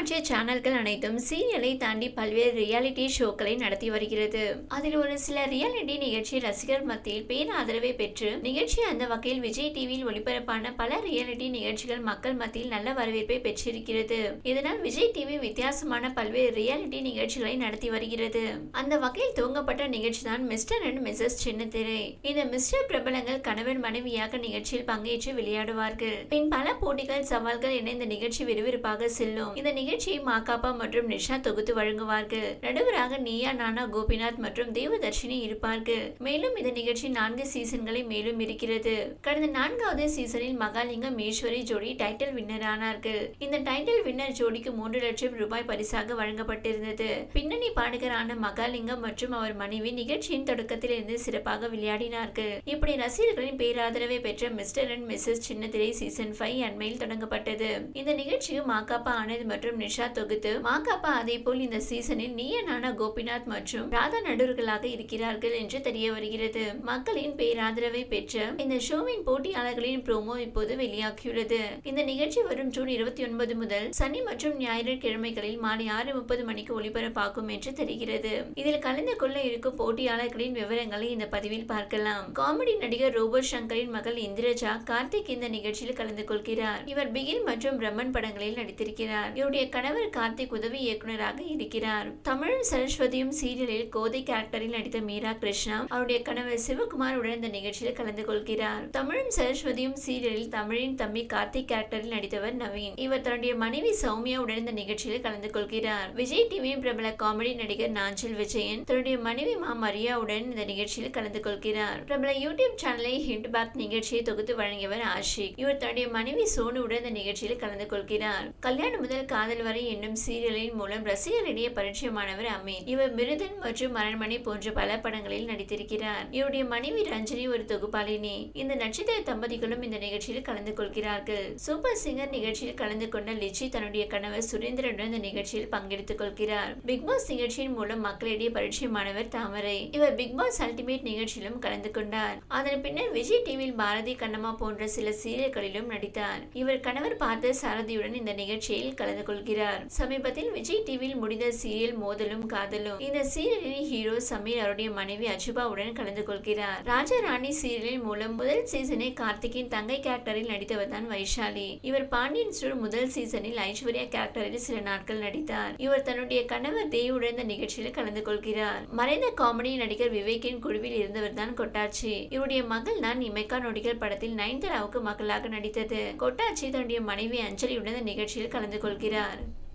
தொலைக்காட்சி சேனல்கள் அனைத்தும் சீரியலை தாண்டி பல்வேறு ரியாலிட்டி ஷோக்களை நடத்தி வருகிறது. அதில் ஒரு சில ரியாலிட்டி நிகழ்ச்சி ரசிகர் மத்தியில் பேராதரவை பெற்று நிகழ்ச்சி அந்த வகையில் விஜய் டிவியில் ஒளிபரப்பான பல ரியாலிட்டி நிகழ்ச்சிகள் மக்கள் மத்தியில் நல்ல வரவேற்பை பெற்றிருக்கிறது. இதனால் விஜய் டிவி வித்தியாசமான பல்வேறு ரியாலிட்டி நிகழ்ச்சிகளை நடத்தி வருகிறது. அந்த வகையில் துவங்கப்பட்ட நிகழ்ச்சி தான் மிஸ்டர் அண்ட் மிஸ்ஸஸ் சின்னத்திரை. இந்த மிஸ்டர் பிரபலங்கள் கணவன் மனைவியாக நிகழ்ச்சியில் பங்கேற்று விளையாடுவார்கள். பின் பல போட்டிகள் சவால்கள் என இந்த நிகழ்ச்சி விறுவிறுப்பாக செல்லும். இந்த நிகழ்ச்சியை மாகாப்பா மற்றும் நிஷா தொகுத்து வழங்குவார்கள். நடுவராக நீயா நானா கோபிநாத் மற்றும் தேவதர்ஷினி இருப்பார்கள். மேலும் இந்த நிகழ்ச்சி நான்கு சீசன்களை மேலும் இருக்கிறது. கடந்த நான்காவது சீசனில் மகாலிங்கம் ஈஸ்வரி ஜோடி டைட்டில் வின்னர் ஆனார்கள் இந்த டைட்டில் வின்னர் ஜோடிக்கு மூன்று லட்சம் ரூபாய் பரிசாக வழங்கப்பட்டிருந்தது. பின்னணி பாடகரான மகாலிங்கம் மற்றும் அவர் மனைவி நிகழ்ச்சியின் தொடக்கத்தில் இருந்து சிறப்பாக விளையாடினார்கள். இப்படி ரசிகர்களின் பேராதரவை பெற்ற மிஸ்டர் அண்ட் மிஸ்ஸஸ் சின்னத்திரை சீசன் ஃபைவ் அண்மையில் தொடங்கப்பட்டது. இந்த நிகழ்ச்சியும் மாகாப்பா ஆனந்த் மற்றும் நிஷா தொகுத்து மாகாப்பா அதே போல் இந்த சீசனில் நீய நானா கோபிநாத் மற்றும் ராதா நடுவர்களாக இருக்கிறார்கள் என்று தெரிய வருகிறது. மக்களின் பேராதரவை பெற்ற இந்த ஷோவின் போட்டியாளர்களின் ப்ரோமோ இப்போது வெளியாகியுள்ளது. இந்த நிகழ்ச்சி வரும் ஜூன் இருபத்தி ஒன்பது முதல் சனி மற்றும் ஞாயிறு கிழமைகளில் மாலை ஆறு முப்பது மணிக்கு ஒளிபரப்பாகும் என்று தெரிகிறது. இதில் கலந்து கொள்ள இருக்கும் போட்டியாளர்களின் விவரங்களை இந்த பதிவில் பார்க்கலாம். காமெடி நடிகர் ரோபோ சங்கரின் மகள் இந்திரஜா கார்த்திக் இந்த நிகழ்ச்சியில் கலந்து கொள்கிறார். இவர் பிகில் மற்றும் பிரம்மன் படங்களில் நடித்திருக்கிறார். இவருடைய கணவர் கார்த்திக் உதவி இயக்குனராக இருக்கிறார். தமிழும் சரஸ்வதியும் சீரியலில் கோதை கேரக்டரில் நடித்த மீரா கிருஷ்ணா அவருடைய கணவர் சிவகுமார் உடன் இந்த நிகழ்ச்சியில் கலந்து கொள்கிறார். தமிழும் சரஸ்வதியும் சீரியலில் தமிழின் தம்பி கார்த்திக் கேரக்டரில் நடித்தவர் நவீன். இவர் தன்னுடைய மனைவி சௌமியா உடன் இந்த நிகழ்ச்சியில் கலந்து கொள்கிறார். விஜய் டிவியின் பிரபல காமெடி நடிகர் நாஞ்சில் விஜயன் தன்னுடைய மனைவி மா மரியாவுடன் இந்த நிகழ்ச்சியில் கலந்து கொள்கிறார். பிரபல யூடியூப் சேனலை ஹிண்ட் பேக் நிகழ்ச்சியை தொகுத்து வழங்கியவர் ஆஷிக். இவர் தன்னுடைய மனைவி சோனுவுடன் இந்த நிகழ்ச்சியில் கலந்து கொள்கிறார். கல்யாணம் முதல் காதல் வரை என்னும் சீரியலின் மூலம் ரசிகர்களிடையே பரிச்சயமானவர் அமீன் இவர் மிருதன் மற்றும் மரண்மணி போன்ற பல படங்களில் நடித்திருக்கிறார். இவருடைய மனைவி ரஞ்சினி ஒரு தொகுப்பாளினி. இந்த நட்சத்திர தம்பதிகளும் இந்த நிகழ்ச்சியில் கலந்து கொள்கிறார்கள். சூப்பர் சிங்கர் நிகழ்ச்சியில் கலந்து கொண்ட லிச்சி தன்னுடைய கணவர் சுரேந்திரனுடன் இந்த நிகழ்ச்சியில் பங்கெடுத்துக் கொள்கிறார். பிக் பாஸ் நிகழ்ச்சியின் மூலம் மக்களிடையே பரிச்சயமானவர் தாமரை. இவர் பிக் பாஸ் அல்டிமேட் நிகழ்ச்சியிலும் கலந்து கொண்டார். அதன் பின்னர் விஜய் டிவியில் பாரதி கண்ணம்மா போன்ற சில சீரியல்களிலும் நடித்தார். இவர் கணவர் பார்த்த சாரதியுடன் இந்த நிகழ்ச்சியில் கலந்து கொள்கிறார். சமீபத்தில் விஜய் டிவியில் முடிந்த சீரியல் மோதலும் காதலும். இந்த சீரியலின் ஹீரோ சமீர் அவருடைய மனைவி அஜுபாவுடன் கலந்து கொள்கிறார். ராஜா ராணி சீரியலின் மூலம் முதல் சீசனை கார்த்திக்கின் தங்கை கேரக்டரில் நடித்தவர் தான் வைஷாலி. இவர் பாண்டியன் ஸ்டோர் முதல் சீசனில் ஐஸ்வர்யா கேரக்டரில் சில நாட்கள் நடித்தார். இவர் தன்னுடைய கணவர் தேவுடன் இந்த நிகழ்ச்சியில் கலந்து கொள்கிறார். மறைந்த காமெடி நடிகர் விவேக்கின் குழுவில் இருந்தவர் தான் கொட்டாச்சி. இவருடைய மகள் தான் இமைக்கா நொடிகள் படத்தில் நயன்தாராவுக்கு மகளாக நடித்தது. கொட்டாச்சி தன்னுடைய மனைவி அஞ்சலியுடன் இந்த நிகழ்ச்சியில் கலந்து கொள்கிறார். done.